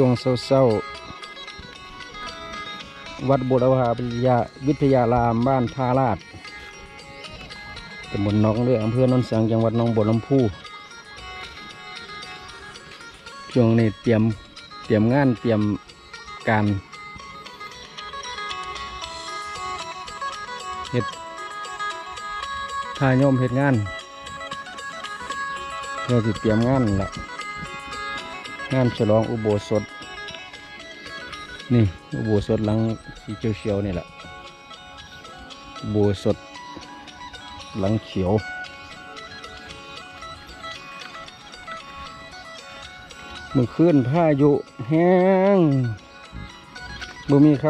ช่วงเศร้าๆ วัดบุรพาวิทยาวิทยารามบ้านท่าลาดตำบลหนองเลืออำเภอโนนสังจังหวัดหนองบัวลำพูช่วงนี้เตรียมเตรียมงานเตรียมการเฮ็ดทายมเฮ็ดงานเพื่อสิเตรียมงานนั่นละ งานฉลองอุโบสถ นี่อุโบสถหลังสีเขียวๆนี่แหละอุโบสถหลังเขียวมือขึ้นพายุแห้งบ่มีค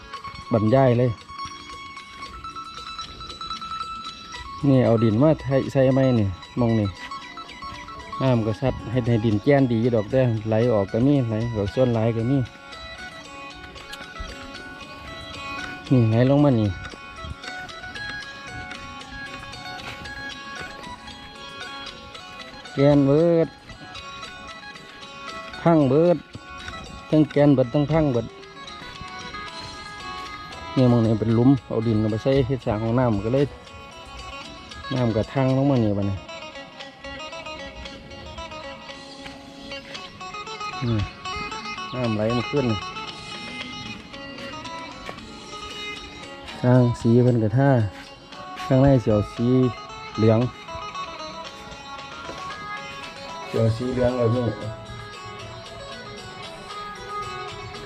ำบรรยายเลย นี่เอาดินมาใส่ไหมนี่มองนี่ น้ำก็ซัดให้ให้ดินแก้นดีดอกได้ไหลออกก็มีไหลออกส่วนไหลก็มีนี่ไหลลงมานี่แกนเบิดพังเบิดทั้งแกนเบิดทั้งพังเบิดนี่มองนี่เป็นหลุมเอาดินเอาใส่เฮ็ดสางของน้ำก็เลยน้ำกับทางลงมานี่บัดนี้ น้ำไหลมาขึ้นข้างสีเพิ่นกระท่าข้างในเสียวสีเหลืองเสียวสีเหลืองเลยนี่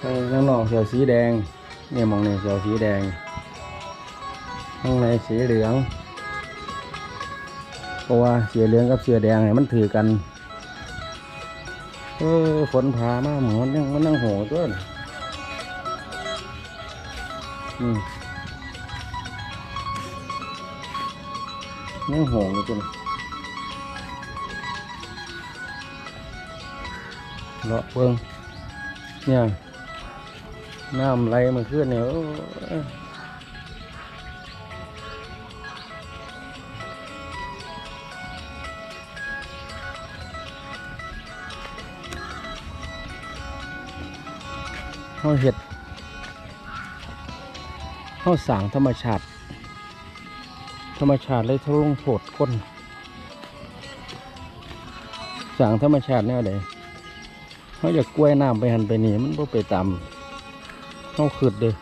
ข้างข้างนอกเสียวสีแดงเนี่ยมองเนี่ยเสียวสีแดงข้างในสีเหลืองเพราะว่าเสียเหลืองกับเสียแดงเนี่ยมันถือกัน ออฝนพามาหมอนยังมันนั่งโหตัวน่ะอืมยังหงอยู่จังเลาะเบิ่งเนี่ยน้ำไหลมาขึ้นเนี่ย เขาเห็ดเขาสางธรรมชาติ ธรรมชาติเลยทะลงโทษคนสั่งธรรมชาติแนวใดเขาอยากกล้วยน้ำไปหันไปนี่มันบ่ไปตามเขาขืดเลย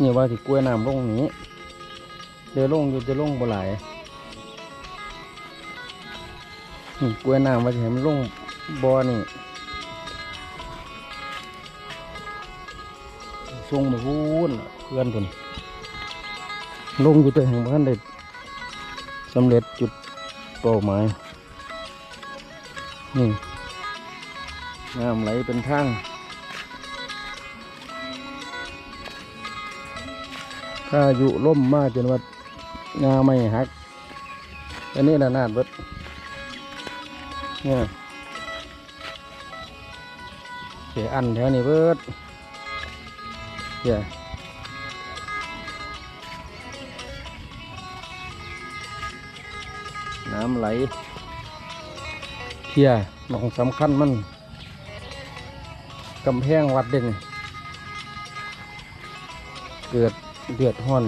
นี่ว่าสิกล้วยน้ำลงนี้เดี๋ยวลงอยู่จะลงบ่หลายกล้วยน้ำว่าจะให้มันลงบ่อนี่ ส่งไปพูนเพื่อนคนลงอยู่แต่แห่งบ้านได้สำเร็จจุดเป้าหมายนี่น้ำไหลเป็นทางถ้าอยู่ล่มมากจนว่างาไม่หัก อันนี้ละนาดเบิดเนี่ยเสียอันแถวนี้เบิด เสียน้ำไหลเที่ยหนองสำคัญมันกำแพงวัดเด่นเกิดเดือดห้อน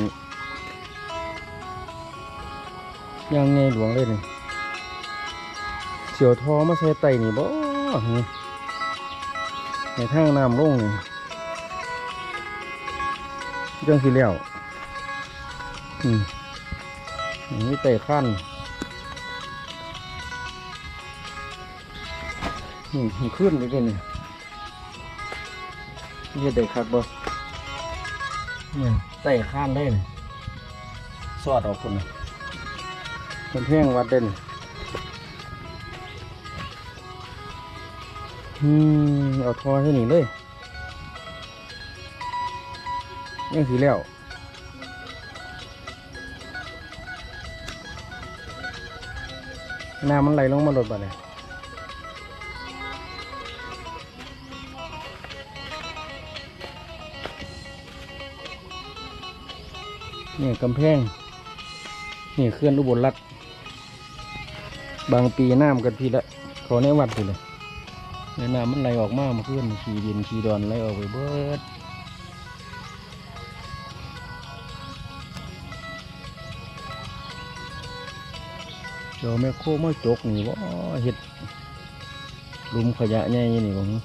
ยังไงหลวงเลยนี่เสียวทอมาใส่ไตนี่บ่ในทางน้ำลงนี่ จังสิแล้วอืมอันนี้ไต่ขั้นนี่มันขึ้นไปเลยนี่นี่เด็กคักบ่เนี่ยไต่ข้านได้นี่สอดออกคนน่ะเป็นเพียงวัดเด่นอืมเอาทอให้นี่เลย ยังสีแล้วน้ำมันไหลลงมาหลดบ่เนี่ยนี่กำแพง นี่เคลื่อนอุบลรัฐบางปีน้ำกันพี่ละเขาในวัดพี่เลยนน้ำมันไหลออกมาเมาขึ้นขี่ดินขี่ดอนไหลออกไปเบิด เดี๋ยวแม่โคมาจกนี่ว่าเห็ดลุมขยะใหญ่นี่บ่ฮะ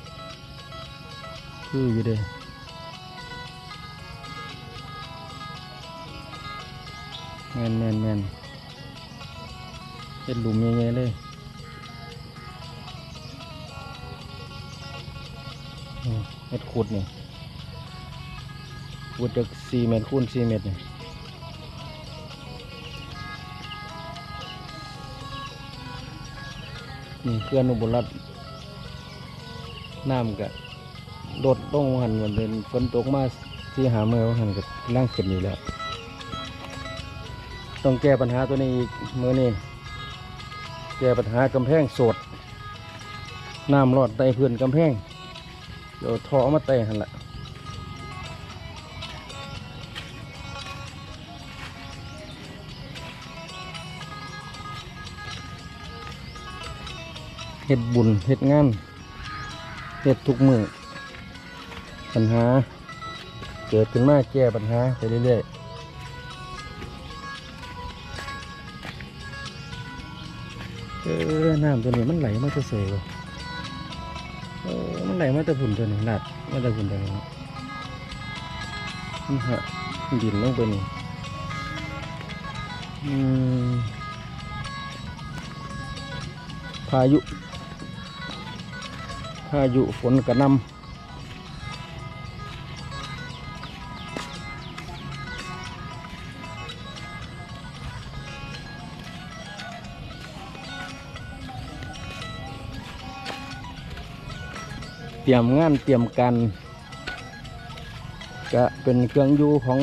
คืออยู่เด้แมนแมนแมนเห็ดหลุมใหญ่ๆเลยเม็ดขุดนี่ขุดจากสี่เมตรคูณสี่เมตรนี่ นี่เขื่อนอุบลรัตน์น้ำกะโดดลงหันเหมือนเป็นฝนตกมาที่หาเมื่อหันกับล่างขึ้นอยู่แล้ว ต้องแก้ปัญหาตัวนี้อีกมือนี้แก้ปัญหากำแพงโสดน้ำรอดใต้พื้นกำแพงเดี๋ยวท่อมาเตะหันละ เฮ็ดบุญเฮ็ดงานเฮ็ดทุกมือปัญหา เกิดขึ้นมาแก้ปัญหาไปเรื่อยๆเออน้ำตัวนี้มันไหลมาจะเสียวะเออมันไหลมาแต่ผุนตัวนี้หนัดมาแต่ผุนตัวนี้นี่ฮะดินลงไปนี่อืมพายุ พายุฝนกระนำเตรียมงานเตรียมการจะเป็นเครื่องอยู่ของ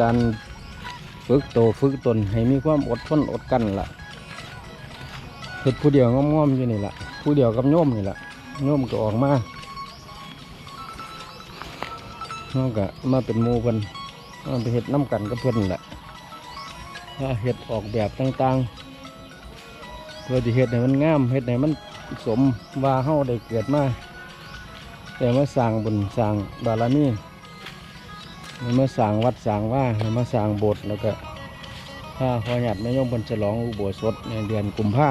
การฝึกโตฝึกตนให้มีความอดทนอดกันล่ะ เห็ดผู้เดียวง้อมๆอยู่นี่แหละผู้เดียวกับโยมนี่แหละโยมก็ออกมาโยมก็มาเป็นหมูเพิ่นมาไปเห็ดน้ำกันกับเพิ่นนี่ล่ะถ้าเห็ดออกแบบต่างๆ เพื่อที่เห็ดให้มันงามเห็ดให้มันสมว่าเฮาได้เกิดมาแต่มาสร้างบุญสร้างบารมีให้มาสร้างวัดสร้างว่าให้มาสร้างโบสถ์แล้วก็ถ้าพอหยัดไม่ยอมบนฉลองอุโบสถในเดือนกุมภา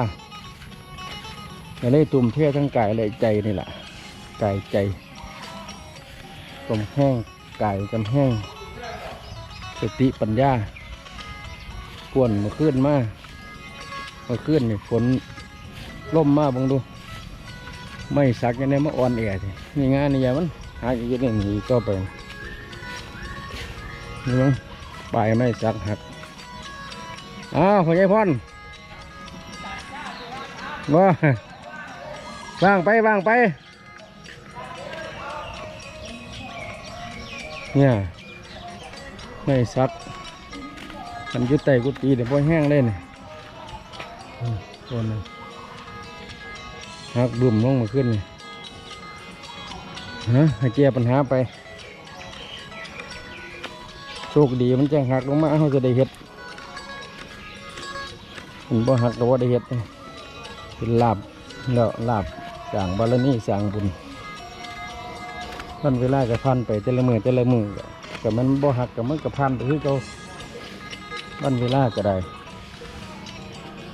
ก็เลยตุ่มเททั้งกายและใจนี่แหละกายใจกลมแห้งกายกำแห้งสติปัญญากวนมาขึ้นมามาขึ้นนี่ฝนล่มมากบังดู ไม่สักยังไงมาอ่อนแอสินี่งานนี่ยามันหาอยู่นี่นี่ก็ไปนี่มั้งปลายไม่สักหักอ้าวพ่อใหญ่พรว่า ว่างไปว่างไป เนี่ยไม่สักมันยึดไตกุฏิเดี๋ยวพ่อแห้งเลยเนี่ยตัวนึงหักดุ่มลงมาขึ้นนี่ฮะให้แก้ปัญหาไปโชคดีมันจะหักลงมาเขาจะได้เห็ดมันบ่หักก็ว่าได้เห็ดเป็นลาบแล้วลาบ สั่งบารมีสั่งบุญพันเวลาก็พันไปแต่ละมือแต่ละมือก็แต่มันบ่หักกับมันก็พันไปคือเขาพันเวลาก็ได้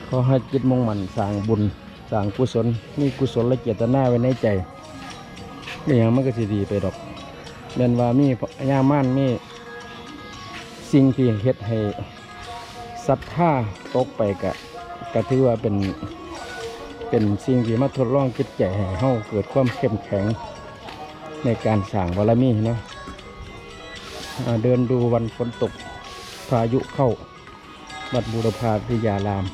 ขอให้จิตมุ่งมั่นสั่งบุญสั่งกุศลมีกุศลและเจตนาไว้ในใจนี่ยังมันก็สิดีไปดอกเม่นว่ามียาม่านมีสิ่งที่เฮ็ดให้ศรัทธาตกไปกะก็ถือว่าเป็น เป็นสิ่งที่มาทดลองจิตใจให้เฮาเกิดความเข้มแข็งในการสร้างบารมีเนาะเดินดูวันฝนตกพายุเข้าวัดบูรพาพิยาราม